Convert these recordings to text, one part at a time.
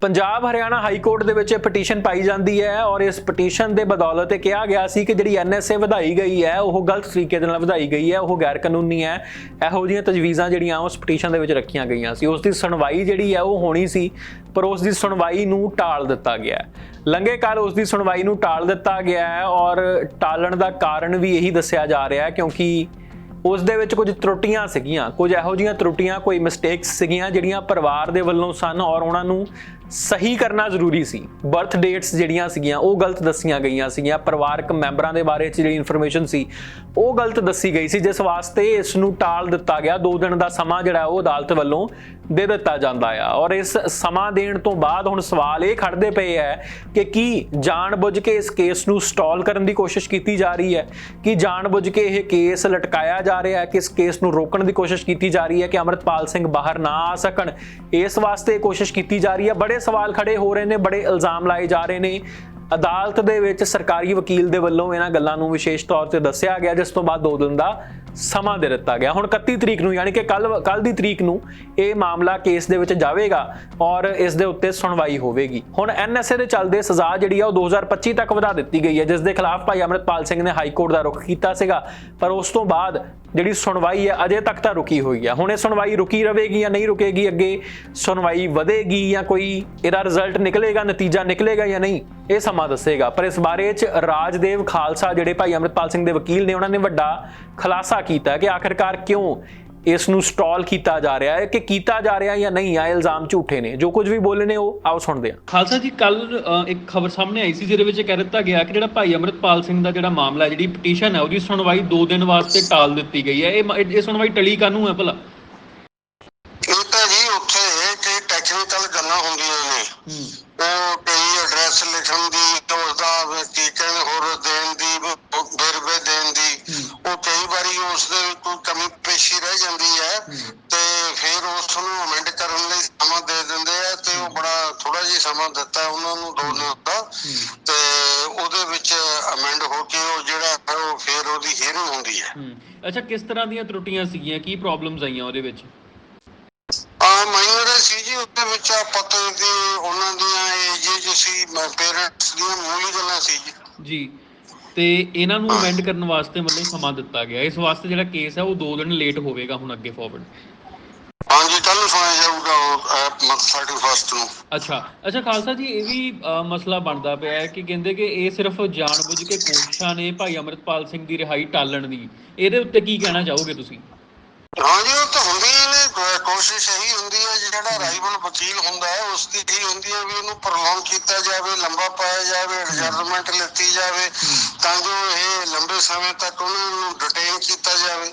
Punjab Haryana high court ਦੇ ਵਿੱਚ ਇਹ ਪਟੀਸ਼ਨ ਪਾਈ ਜਾਂਦੀ ਹੈ ਔਰ ਇਸ ਪਟੀਸ਼ਨ ਦੇ ਬਦੌਲਤ ਇਹ ਕਿਹਾ ਗਿਆ ਸੀ ਕਿ ਜਿਹੜੀ ਐਨਐਸਏ ਵਧਾਈ ਗਈ ਹੈ, ਉਹ ਗਲਤ ਤਰੀਕੇ ਦੇ ਨਾਲ ਵਧਾਈ ਗਈ ਹੈ, ਉਹ ਗੈਰ ਕਾਨੂੰਨੀ ਹੈ। ਇਹੋ ਜਿਹੀਆਂ ਤਜਵੀਜ਼ਾਂ ਜਿਹੜੀਆਂ ਉਸ ਪਟੀਸ਼ਨ ਦੇ ਵਿੱਚ ਰੱਖੀਆਂ ਗਈਆਂ ਸੀ। ਉਸ ਦੀ ਸੁਣਵਾਈ ਜਿਹੜੀ ਹੈ, ਉਹ ਹੋਣੀ ਸੀ, ਪਰ ਉਸ ਦੀ ਸੁਣਵਾਈ ਨੂੰ ਟਾਲ ਦਿੱਤਾ ਗਿਆ ਹੈ। ਲੰਘੇ ਕੱਲ ਉਸ ਦੀ ਸੁਣਵਾਈ ਨੂੰ ਟਾਲ ਦਿੱਤਾ ਗਿਆ ਹੈ ਔਰ ਟਾਲਣ ਦਾ ਕਾਰਨ ਵੀ ਇਹੀ ਦੱਸਿਆ ਜਾ ਰਿਹਾ ਹੈ ਕਿਉਂਕਿ ਉਸ ਦੇ ਵਿੱਚ ਕੁਝ ਤਰੁੱਟੀਆਂ ਸੀਗੀਆਂ। ਕੁਝ ਇਹੋ ਜਿਹੀਆਂ ਤਰੁੱਟੀਆਂ, ਕੋਈ ਮਿਸਟੇਕਸ ਸੀਗੀਆਂ ਜਿਹੜੀਆਂ ਪਰਿਵਾਰ ਦੇ ਵੱਲੋਂ ਸਨ ਔਰ ਉਹਨਾਂ ਨੂੰ ਸਹੀ ਕਰਨਾ ਜ਼ਰੂਰੀ ਸੀ। ਬਰਥ ਡੇਟਸ ਜਿਹੜੀਆਂ ਸੀਗੀਆਂ, ਉਹ ਗਲਤ ਦੱਸੀਆਂ ਗਈਆਂ ਸੀਗੀਆਂ। ਪਰਿਵਾਰਕ ਮੈਂਬਰਾਂ ਦੇ ਬਾਰੇ ਚ ਜਿਹੜੀ ਇਨਫੋਰਮੇਸ਼ਨ ਸੀ, ਉਹ ਗਲਤ ਦੱਸੀ ਗਈ ਸੀ। ਜਿਸ ਵਾਸਤੇ ਇਸ ਨੂੰ ਟਾਲ ਦਿੱਤਾ ਗਿਆ। 2 ਦਿਨ ਦਾ ਸਮਾਂ ਜਿਹੜਾ ਉਹ ਅਦਾਲਤ ਵੱਲੋਂ ਦੇ ਦਿੱਤਾ ਜਾਂਦਾ ਆ। ਔਰ ਇਸ ਸਮਾਂ ਦੇਣ ਤੋਂ ਬਾਅਦ ਹੁਣ ਸਵਾਲ ਇਹ ਖੜਦੇ ਪਏ ਹੈ ਕਿ ਕੀ ਜਾਣਬੁੱਝ ਕੇ ਇਸ ਕੇਸ ਨੂੰ ਸਟਾਲ ਕਰਨ ਦੀ ਕੋਸ਼ਿਸ਼ ਕੀਤੀ ਜਾ ਰਹੀ ਹੈ? ਕਿ ਜਾਣਬੁੱਝ ਕੇ ਇਹ ਕੇਸ ਲਟਕਾਇਆ ਜਾ ਰਿਹਾ ਹੈ? ਕਿ ਇਸ ਕੇਸ ਨੂੰ ਰੋਕਣ ਦੀ ਕੋਸ਼ਿਸ਼ ਕੀਤੀ ਜਾ ਰਹੀ ਹੈ ਕਿ ਅਮਰਤਪਾਲ ਸਿੰਘ ਬਾਹਰ ਨਾ ਆ ਸਕਣ? ਇਸ ਵਾਸਤੇ ਇਹ ਕੋਸ਼ਿਸ਼ ਕੀਤੀ ਜਾ ਰਹੀ ਹੈ। ਬੜੇ ਸਵਾਲ ਖੜੇ ਹੋ ਰਹੇ ਨੇ, ਬੜੇ ਇਲਜ਼ਾਮ ਲਾਏ ਜਾ ਰਹੇ ਨੇ। ਅਦਾਲਤ ਦੇ ਵਿੱਚ ਸਰਕਾਰੀ ਵਕੀਲ ਦੇ ਵੱਲੋਂ ਇਹਨਾਂ ਗੱਲਾਂ ਨੂੰ ਵਿਸ਼ੇਸ਼ ਤੌਰ ਤੇ ਦੱਸਿਆ ਗਿਆ, ਜਿਸ ਤੋਂ ਬਾਅਦ 2 ਦਿਨ ਦਾ ਸਮਾਂ ਦੇ ਦਿੱਤਾ ਗਿਆ। ਹੁਣ 31 ਤਰੀਕ ਨੂੰ, ਯਾਨੀ ਕਿ ਕੱਲ ਕੱਲ ਦੀ ਤਰੀਕ ਨੂੰ ਇਹ ਮਾਮਲਾ ਕੇਸ ਦੇ ਵਿੱਚ ਜਾਵੇਗਾ ਔਰ ਇਸ ਦੇ ਉੱਤੇ ਸੁਣਵਾਈ ਹੋਵੇਗੀ। ਹੁਣ ਐਨਐਸਏ ਦੇ ਚੱਲਦੇ ਸਜ਼ਾ ਜਿਹੜੀ ਆ, ਉਹ 2025 ਤੱਕ ਵਧਾ ਦਿੱਤੀ ਗਈ ਹੈ, ਜਿਸ ਦੇ ਖਿਲਾਫ ਭਾਈ ਅਮਰਤਪਾਲ ਸਿੰਘ ਨੇ ਹਾਈ ਕੋਰਟ ਦਾ ਰੁਖ ਕੀਤਾ ਸੀਗਾ। ਪਰ ਉਸ ਤੋਂ ਬਾਅਦ ਜਿਹੜੀ ਸੁਣਵਾਈ ਹੈ, ਅਜੇ ਤੱਕ ਤਾਂ ਰੁਕੀ ਹੋਈ ਹੈ ਹੁਣ ਇਹ ਸੁਣਵਾਈ ਰੁਕੀ ਰਹੇਗੀ ਜਾਂ ਨਹੀਂ ਰੁਕੇਗੀ ਅੱਗੇ? ਸੁਣਵਾਈ ਵਧੇਗੀ ਜਾਂ ਕੋਈ ਇਹਦਾ ਰਿਜ਼ਲਟ ਨਿਕਲੇਗਾ, ਨਤੀਜਾ ਨਿਕਲੇਗਾ ਜਾਂ ਨਹੀਂ? ਇਹ ਸਮਾਂ ਦੱਸੇਗਾ। ਪਰ ਇਸ ਬਾਰੇ ਚ ਰਾਜਦੇਵ ਖਾਲਸਾ, ਜਿਹੜੇ ਭਾਈ ਅਮਰਤਪਾਲ ਸਿੰਘ ਦੇ ਵਕੀਲ ਨੇ, ਉਹਨਾਂ ਨੇ ਵੱਡਾ ਖੁਲਾਸਾ ਕੀਤਾ ਕਿ ਆਖਿਰਕਾਰ ਕਿਉਂ ਇਸ ਨੂੰ ਸਟਾਲ ਕੀਤਾ ਜਾ ਰਿਹਾ ਹੈ ਕਿ ਕੀਤਾ ਜਾ ਰਿਹਾ ਜਾਂ ਨਹੀਂ ਆ ਇਲਜ਼ਾਮ ਝੂਠੇ ਨੇ। ਜੋ ਕੁਝ ਵੀ ਬੋਲੇ ਨੇ ਉਹ ਆਓ ਸੁਣਦੇ ਹਾਂ। ਖਾਲਸਾ ਜੀ ਕੱਲ ਇੱਕ ਖਬਰ ਸਾਹਮਣੇ ਆਈ ਸੀ ਜਿਹਦੇ ਵਿੱਚ ਕਹਿ ਦਿੱਤਾ ਗਿਆ ਕਿ ਜਿਹੜਾ ਭਾਈ ਅਮਰਤਪਾਲ ਸਿੰਘ ਦਾ ਜਿਹੜਾ ਮਾਮਲਾ ਹੈ ਜਿਹੜੀ ਪਟੀਸ਼ਨ ਹੈ ਉਹਦੀ ਸੁਣਵਾਈ 2 ਦਿਨ ਵਾਸਤੇ ਟਾਲ ਦਿੱਤੀ ਗਈ ਹੈ। ਇਹ ਇਹ ਸੁਣਵਾਈ ਟਲੀ ਕਾਨੂੰ ਹੈ ਭਲਾ? ਇਹ ਤਾਂ ਜੀ ਉੱਥੇ ਕਿ ਟੈਕਨੀਕਲ ਗੱਲਾਂ ਹੁੰਦੀਆਂ ਨੇ। ਉਹ ਕਈ ਐਡਰੈਸ ਲਿਖਣ ਦੀ ਉਸਦਾ ਕੀ ਕਹਿੰਦੇ ਹੋਰ ਦੇਣ ਦੀ ਵੇਰਵੇ ਦੀ ਉਹ ਕਈ ਵਾਰੀ ਉਸ ਦੇ ਕੋਈ ਕਮੀ ਪੇਸ਼ੀ ਰਹਿ ਜਾਂਦੀ ਹੈ ਤੇ ਫਿਰ ਉਸ ਨੂੰ ਅਮੈਂਡ ਕਰਨ ਲਈ ਸਮਾਂ ਦੇ ਦਿੰਦੇ ਆ ਤੇ ਉਹ ਬੜਾ ਥੋੜਾ ਜਿਹਾ ਸਮਾਂ ਦਿੱਤਾ ਉਹਨਾਂ ਨੂੰ ਦੋ ਦਿਨ ਦਾ। ਤੇ ਉਹਦੇ ਵਿੱਚ ਅਮੈਂਡ ਹੋ ਕੇ ਉਹ ਜਿਹੜਾ ਹੈ ਉਹ ਫਿਰ ਉਹਦੀ ਹੀਅਰਿੰਗ ਹੁੰਦੀ ਹੈ। ਅੱਛਾ ਕਿਸ ਤਰ੍ਹਾਂ ਦੀਆਂ ਤਰੁੱਟੀਆਂ ਸੀਗੀਆਂ? ਕੀ ਪ੍ਰੋਬਲਮਸ ਆਈਆਂ ਉਹਦੇ ਵਿੱਚ? ਆ ਮਾਈਨਰ ਸੀ ਜੀ ਉਹਦੇ ਵਿੱਚ ਆ ਪਤੇ ਦੀ ਉਹਨਾਂ ਦੀਆਂ ਏਜ ਜੋ ਸੀ ਪੇਰੈਂਟਸ ਦੀਆਂ ਮੂਲੀ ਗੱਲਾਂ ਸੀ ਜੀ। ਜੀ। ਤੇ ਇਹਨਾਂ ਨੂੰ ਅਮੈਂਡ ਕਰਨ ਵਾਸਤੇ ਮਤਲਬ ਸਮਾਂ ਦਿੱਤਾ ਗਿਆ। ਇਸ ਵਾਸਤੇ ਜਿਹੜਾ ਕੇਸ ਹੈ ਉਹ 2 ਦਿਨ ਲੇਟ ਹੋਵੇਗਾ ਹੁਣ ਅੱਗੇ ਫਾਰਵਰਡ ਹਾਂਜੀ ਕੱਲ ਨੂੰ ਸੁਣਿਆ ਜਾਊਗਾ ਉਹ ਮੰਥ 31 ਨੂੰ। ਅੱਛਾ। ਅੱਛਾ ਖਾਲਸਾ ਜੀ ਇਹ ਵੀ ਮਸਲਾ ਬਣਦਾ ਪਿਆ ਹੈ ਕਿ ਕਹਿੰਦੇ ਕਿ ਇਹ ਸਿਰਫ ਜਾਣਬੁੱਝ ਕੇ ਕੋਸ਼ਿਸ਼ਾਂ ਨੇ ਭਾਈ ਅਮਰਤਪਾਲ ਸਿੰਘ ਦੀ ਰਿਹਾਈ ਟਾਲਣ ਦੀ। ਇਹਦੇ ਉੱਤੇ ਕੀ ਕਹਿਣਾ ਚਾਹੋਗੇ ਤੁਸੀਂ? ਹਾਂਜੀ ਉਹ ਤਾਂ ਹੁੰਦੀ ਹੀ ਨੇ ਕੋ- ਕੋਸ਼ਿਸ਼ ਇਹੀ ਹੁੰਦੀ ਹੈ ਜਿਹੜਾ ਰਾਈਵਲ ਵਕੀਲ ਹੁੰਦਾ ਹੈ ਉਸ ਦੀ ਇਹੀ ਹੁੰਦੀ ਹੈ ਵੀ ਉਹਨੂੰ ਪ੍ਰੋਲੋਂਗ ਕੀਤਾ ਜਾਵੇ ਲੰਬਾ ਪਾਇਆ ਜਾਵੇ ਐਡਜਰਨਮੈਂਟ ਲਿੱਤੀ ਜਾਵੇ ਤਾਂ ਜੋ ਇਹ ਲੰਬੇ ਸਮੇਂ ਤੱਕ ਉਹਨਾਂ ਨੂੰ ਡਿਟੇਨ ਕੀਤਾ ਜਾਵੇ।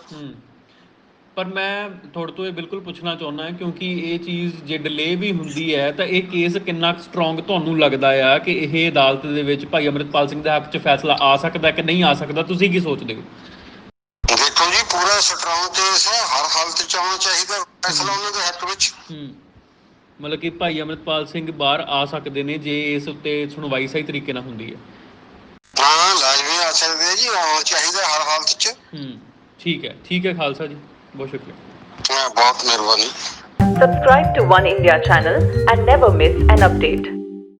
ਪਰ ਮੈਂ ਤੁਹਾਡੇ ਤੋਂ ਇਹ ਬਿਲਕੁਲ ਪੁੱਛਣਾ ਚਾਹੁੰਦਾ ਹਾਂ ਕਿਉਂਕਿ ਇਹ ਚੀਜ਼ ਜੇ ਡਿਲੇ ਵੀ ਹੁੰਦੀ ਹੈ ਤਾਂ ਇਹ ਕੇਸ ਕਿੰਨਾ ਸਟਰੋਂਗ ਤੁਹਾਨੂੰ ਲੱਗਦਾ ਆ ਕਿ ਇਹ ਅਦਾਲਤ ਦੇ ਵਿੱਚ ਭਾਈ ਅਮਰਿਤਪਾਲ ਸਿੰਘ ਦੇ ਹੱਕ 'ਚ ਫੈਸਲਾ ਆ ਸਕਦਾ ਕਿ ਨਹੀਂ ਆ ਸਕਦਾ? ਤੁਸੀਂ ਕੀ ਸੋਚਦੇ ਹੋ? ਦੇਖੋ ਜੀ ਪੂਰਾ ਸਟਰੋਂਗ ਕੇਸ ਹੈ ਹਰ ਹਾਲਤ ਚ ਆਉਣਾ ਚਾਹੀਦਾ ਫੈਸਲਾ ਉਹਨਾਂ ਦੇ ਹੱਕ ਵਿੱਚ। ਹੂੰ। ਮਤਲਬ ਕਿ ਭਾਈ ਅਮਰਿਤਪਾਲ ਸਿੰਘ ਬਾਹਰ ਆ ਸਕਦੇ ਨੇ ਜੇ ਇਸ ਉੱਤੇ ਸੁਣਵਾਈ ਸਹੀ ਤਰੀਕੇ ਨਾਲ ਹੁੰਦੀ ਹੈ। ਹਾਂ ਲਾਜ਼ਮੀ ਆ ਸਕਦੇ ਜੀ ਆਉਣਾ ਚਾਹੀਦਾ ਹਰ ਹਾਲਤ ਚ। ਹੂੰ ਠੀਕ ਹੈ ਠੀਕ ਹੈ ਖਾਲਸਾ ਜੀ ਬਹੁਤ ਸ਼ੁਕਰੀਆ। ਹਾਂ, ਬਹੁਤ ਮਿਹਰਬਾਨੀ। Subscribe to One India channel and never miss an update.